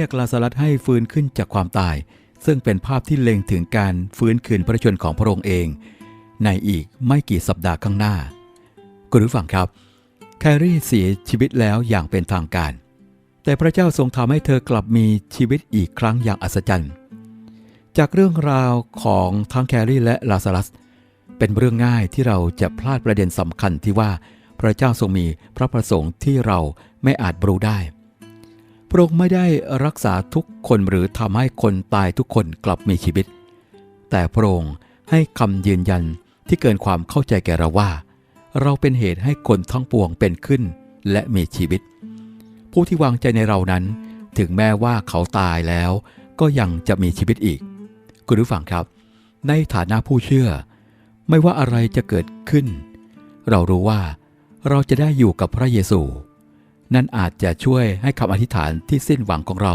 เรียกลาซารัสให้ฟื้นขึ้นจากความตาย ซึ่งเป็นภาพที่เล็งถึงการฟื้นคืนพระชนของพระองค์เอง ในอีกไม่กี่สัปดาห์ข้างหน้า คุณผู้ฟังครับ แครี่เสียชีวิตแล้วอย่างเป็นทางการ แต่พระเจ้าทรงทำให้เธอกลับมีชีวิตอีกครั้งอย่างอัศจรรย์ จากเรื่องราวของทั้งแครี่และลาซารัส เป็นเรื่องง่ายที่เราจะพลาดประเด็นสำคัญที่ว่าพระเจ้าทรงมีพระประสงค์ที่เราไม่อาจรู้ได้ ระองค์ไม่ได้รักษาทุกคนหรือทำให้คนตายทุกคนกลับมีชีวิต แต่พระองค์ให้คำยืนยันที่เกินความเข้าใจแก่เราว่า เราเป็นเหตุให้คนทั้งปวงเป็นขึ้นและมีชีวิต ผู้ที่วางใจในเรานั้น ถึงแม้ว่าเขาตายแล้ว ก็ยังจะมีชีวิตอีก คุณผู้ฟังครับ ในฐานะผู้เชื่อ ไม่ว่าอะไรจะเกิดขึ้น เรารู้ว่าเราจะได้อยู่กับพระเยซู นั่นอาจจะช่วยให้คำอธิษฐานที่สิ้นหวังของเรา